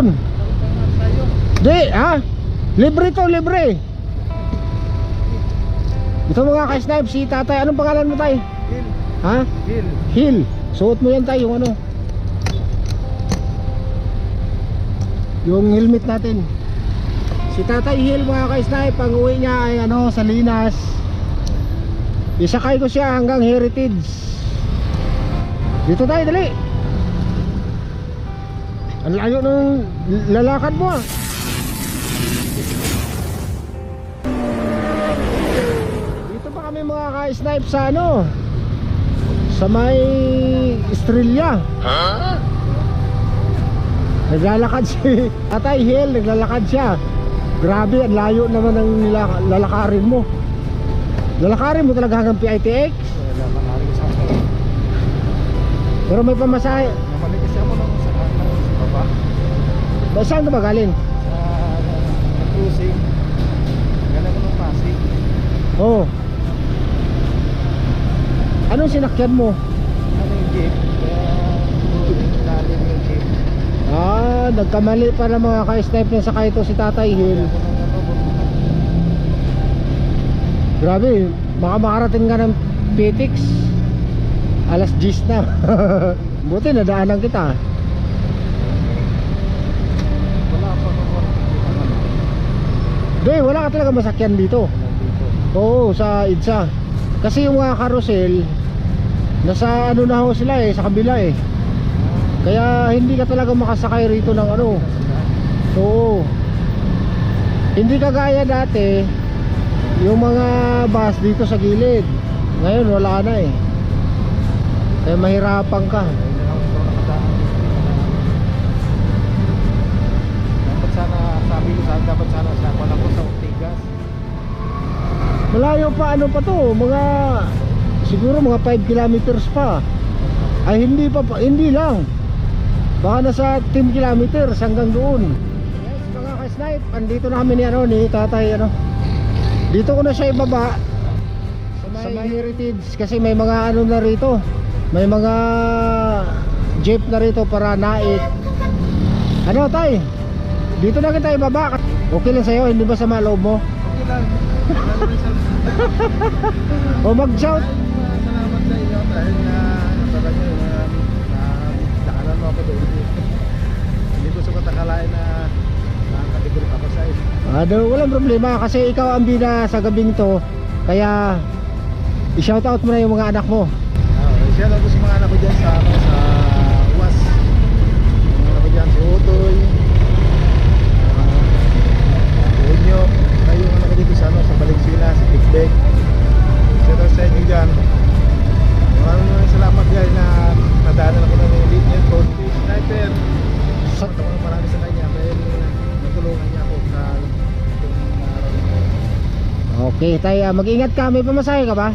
doon. Di, ha? Libre to, libre. Ito mga ka-snipe, si tatay. Anong pangalan mo tay? Hill. Ha? Hill. Hill. Suot mo yan tayo, yung ano. Yung helmet natin. Si Tatay Hill mga ka-snipe, ang uwi niya ay ano, sa Linas. Isakay ko siya hanggang Heritage. Dito tayo, dali. Ang layo ng lalakad mo ah. Dito pa kami mga ka-snipe sa ano, sa may Estrella. Naglalakad si Tatay Hill, naglalakad siya. Grabe, ang layo naman ng lalakarin mo. Lalakarin mo talaga hanggang PITX. Pero may pamasahe. Ba, saan ka ba galing? Sa cruising. Galing ko ng Pasig. Oo. Oh. Anong sinakyan mo? Ano yung jeep? Lalim yung jeep. Ah, nagkamali para mga ka-snipe niya sa ito si Tatay Hill. Grabe, baka makarating ka ng PTX. Alas 10 na. Buti nadaanan kita. Wala pa ako. Doy, wala talaga masakyan dito. Oo, sa EDSA. Kasi yung mga carousel, nasa ano na ho sila eh, sa kabila eh. Kaya hindi ka talaga makasakay rito ng ano. Oo. Hindi kagaya dati, yung mga bus dito sa gilid. Ngayon wala na eh. Kaya mahirapan ka. Dapat sana, sabi ko sana, dapat sana sa wala ko sa. Malayo pa ano pa to, mga siguro mga 5 kilometers pa. Ay hindi pa, pa hindi lang. Baka nasa 10 kilometers hanggang doon. Yes, mga ka-snipe, andito na kami ni ano ni Tatay ano. Dito ko na siya ibaba sa may heritage kasi may mga ano na rito. May mga jeep na rito para naik. Ano tay? Dito na kita ibaba. Okay lang sa'yo, hindi ba sa loob mo? Okay lang. Sa O mag-shout Salamat sa inyo dahil na talaga na na daanan mo ako doon. Hindi ko sukat akalain na nakakaligod ako sa iyo. Ano, walang problema kasi ikaw ang bida sa gabing to. Kaya i-shoutout mo na yung mga anak mo. Ah, siya lang ko sa mga anak ko dyan sa ano, sa UAS. Mga anak ko dyan si Utoy. Okay, tayo mag-ingat ka. May pamasahe ka ba?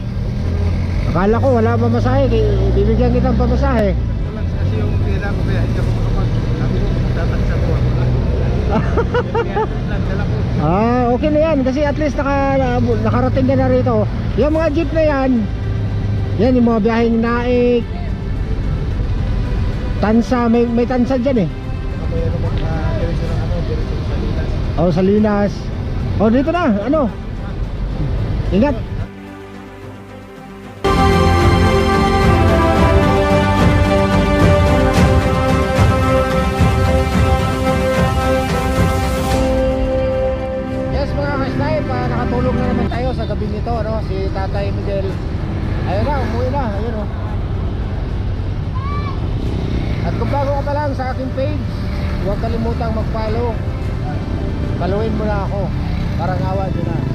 Akala ko wala pamasahe. Bibigyan kitang pamasahe. Ito lang kasi yung pera ko kaya hindi ako makapag sabi ko. Kaya nagdala ko. Ah, okay na yan. Kasi at least naka, nakarating ka na rito. Yung mga jeep na yan, yan yung mga biyaheng naik, tansa, may, may tansa dyan eh. Ng ng Salinas. O sa Linas. O dito na, ano? Ingat. Yes mga ka-snipe, ah, nakatulong na naman tayo sa gabi nito, ano? Si Tatay Miguel. Ayun na, umuwi na, ayun oh. At kung bago ka pa lang sa aking page, huwag kalimutang mag-follow. Followin mo na ako para ngawa nyo na.